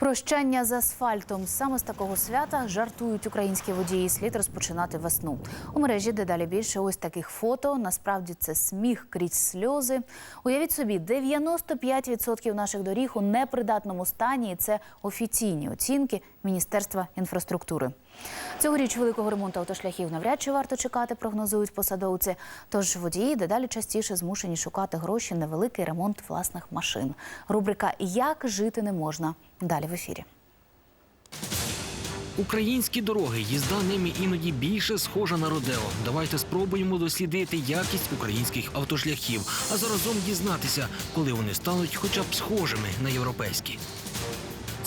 Прощання з асфальтом саме з такого свята жартують українські водії. Слід розпочинати весну. У мережі дедалі більше ось таких фото. Насправді це сміх крізь сльози. Уявіть собі, 95% наших доріг у непридатному стані. І це офіційні оцінки Міністерства інфраструктури. Цьогоріч великого ремонту автошляхів навряд чи варто чекати, прогнозують посадовці. Тож водії дедалі частіше змушені шукати гроші на великий ремонт власних машин. Рубрика Як жити не можна далі в ефірі. Українські дороги, їзда ними іноді більше схожа на родео. Давайте спробуємо дослідити якість українських автошляхів, а заразом дізнатися, коли вони стануть хоча б схожими на європейські.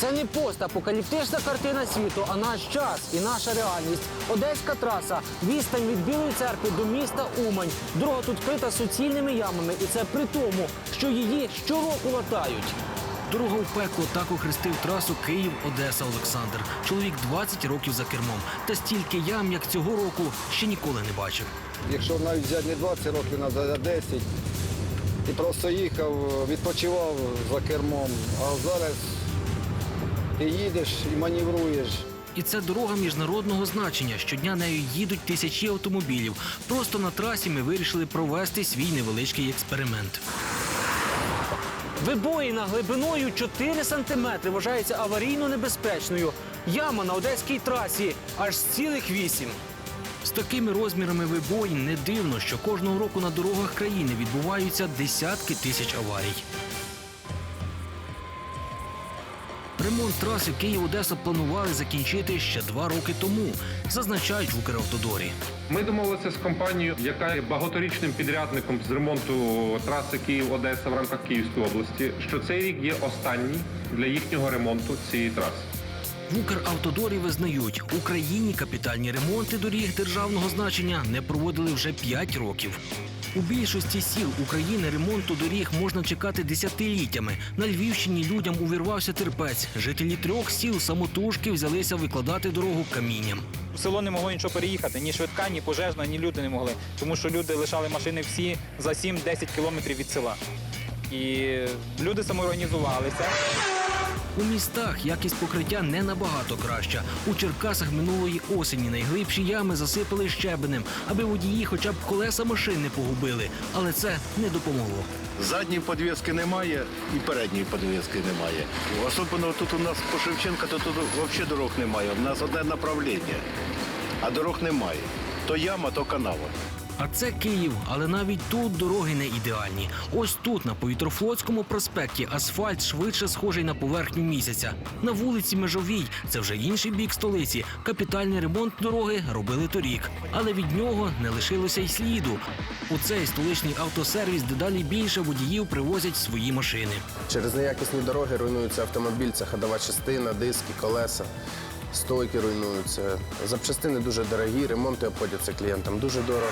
Це не постапокаліптична картина світу, а наш час і наша реальність. Одеська траса, відстань від Білої церкви до міста Умань. Дорога тут вкрита суцільними ямами, і це при тому, що її щороку латають. Дорога в пекло так охрестив трасу Київ-Одеса Олександр. Чоловік 20 років за кермом. Та стільки ям, як цього року, ще ніколи не бачив. Якщо навіть взяти не 20 років назад, а 10, і просто їхав, відпочивав за кермом, а зараз ти їдеш і маневруєш. І це дорога міжнародного значення. Щодня нею їдуть тисячі автомобілів. Просто на трасі ми вирішили провести свій невеличкий експеримент. Вибоїна глибиною 4 сантиметри вважається аварійно небезпечною. Яма на одеській трасі аж цілих 8. З такими розмірами вибоїн не дивно, що кожного року на дорогах країни відбуваються десятки тисяч аварій. Ремонт траси Київ-Одеса планували закінчити ще два роки тому, зазначають в Укравтодорі. Ми домовилися з компанією, яка є багаторічним підрядником з ремонту траси Київ-Одеса в рамках Київської області, що цей рік є останній для їхнього ремонту цієї траси. В Укравтодорі визнають, Україні капітальні ремонти доріг державного значення не проводили вже 5 років. У більшості сіл України ремонту доріг можна чекати десятиліттями. На Львівщині людям увірвався терпець. Жителі трьох сіл самотужки взялися викладати дорогу камінням. Село не могло нічого переїхати, ні швидка, ні пожежна, ні люди не могли. Тому що люди лишали машини всі за 7-10 кілометрів від села. І люди самоорганізувалися. У містах якість покриття не набагато краща. У Черкасах минулої осені найглибші ями засипали щебенем, аби водії хоча б колеса машин не погубили. Але це не допомогло. Задньої підвіски немає і передньої підвіски немає. Особливо тут у нас по Шевченка, то тут взагалі дорог немає. У нас одне направлення, а дорог немає. То яма, то канава. А це Київ, але навіть тут дороги не ідеальні. Ось тут, на Повітрофлотському проспекті, асфальт швидше схожий на поверхню місяця. На вулиці Межовій, це вже інший бік столиці. Капітальний ремонт дороги робили торік, але від нього не лишилося й сліду. У цей столичний автосервіс дедалі більше водіїв привозять свої машини. Через неякісні дороги руйнується автомобіль, це ходова частина, диски, колеса, стойки руйнуються. Запчастини дуже дорогі, ремонти обходяться клієнтам дуже дорого.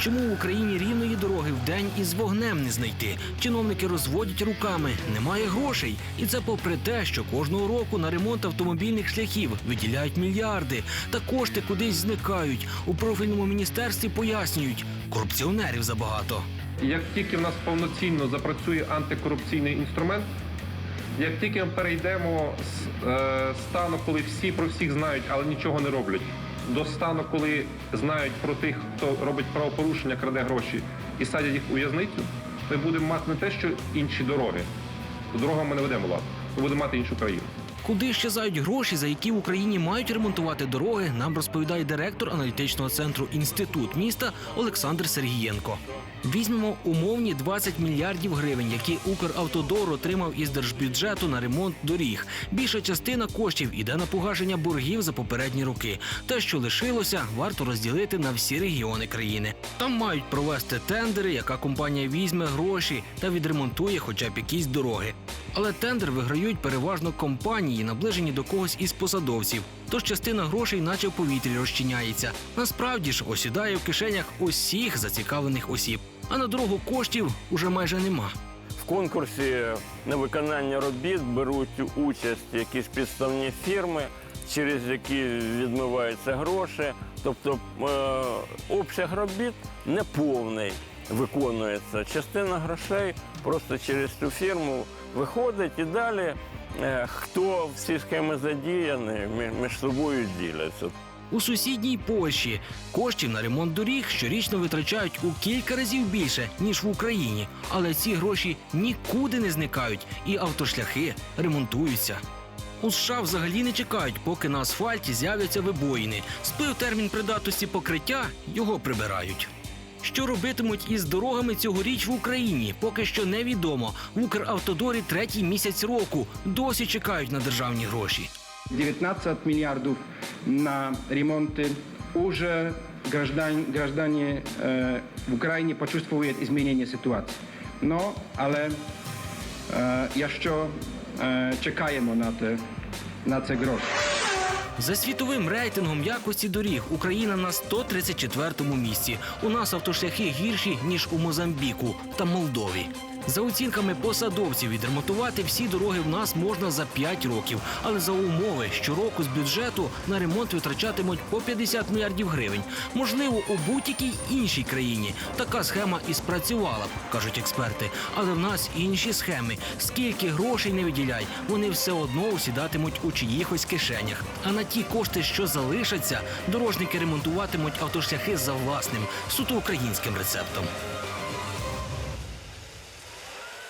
Чому в Україні рівної дороги вдень із вогнем не знайти? Чиновники розводять руками, немає грошей. І це попри те, що кожного року на ремонт автомобільних шляхів виділяють мільярди, та кошти кудись зникають. У профільному міністерстві пояснюють, корупціонерів забагато. Як тільки в нас повноцінно запрацює антикорупційний інструмент, як тільки ми перейдемо з е, стану, коли всі про всіх знають, але нічого не роблять, до стану, коли знають про тих, хто робить правопорушення, краде гроші і садять їх у в'язницю, ми будемо мати не те, що інші дороги. Дорогами ми не ведемо лад. Ми будемо мати іншу країну. Куди щезають гроші, за які в Україні мають ремонтувати дороги, нам розповідає директор аналітичного центру інститут міста Олександр Сергієнко. Візьмемо умовні 20 мільярдів гривень, які Укравтодор отримав із держбюджету на ремонт доріг. Більша частина коштів іде на погашення боргів за попередні роки. Те, що лишилося, варто розділити на всі регіони країни. Там мають провести тендери, яка компанія візьме гроші та відремонтує хоча б якісь дороги. Але тендер виграють переважно компанії, наближені до когось із посадовців. Тож частина грошей, наче в повітрі, розчиняється. Насправді ж осідає в кишенях усіх зацікавлених осіб. А на дорогу коштів уже майже нема. В конкурсі на виконання робіт беруть участь якісь підставні фірми, через які відмиваються гроші. Тобто е, обсяг робіт неповний виконується. Частина грошей просто через цю фірму виходить і далі. е, Хто в ці схеми задіяний, мі- між собою діляться. У сусідній Польщі коштів на ремонт доріг щорічно витрачають у кілька разів більше ніж в Україні, але ці гроші нікуди не зникають, і автошляхи ремонтуються. У США взагалі не чекають, поки на асфальті з'являться вибоїни. Сплив термін придатності покриття, його прибирають. Що робитимуть із дорогами цьогоріч в Україні, поки що невідомо. В Укравтодорі третій місяць року досі чекають на державні гроші. 19 миллиардов на ремонты. Уже граждан, граждане э, в Украине почувствуют изменение ситуации. Но, але э, jeszcze э, чекаємо на, те, на це гроші. За світовим рейтингом якості доріг Україна на 134-му місці. У нас автошляхи гірші ніж у Мозамбіку та Молдові. За оцінками посадовців, відремонтувати всі дороги в нас можна за 5 років, але за умови, що року з бюджету на ремонт витрачатимуть по 50 мільярдів гривень. Можливо, у будь-якій іншій країні така схема і спрацювала б, кажуть експерти. Але в нас інші схеми. Скільки грошей не виділяй, вони все одно усідатимуть у чиїхось кишенях. А на ті кошти, що залишаться, дорожники ремонтуватимуть автошляхи за власним суто українським рецептом.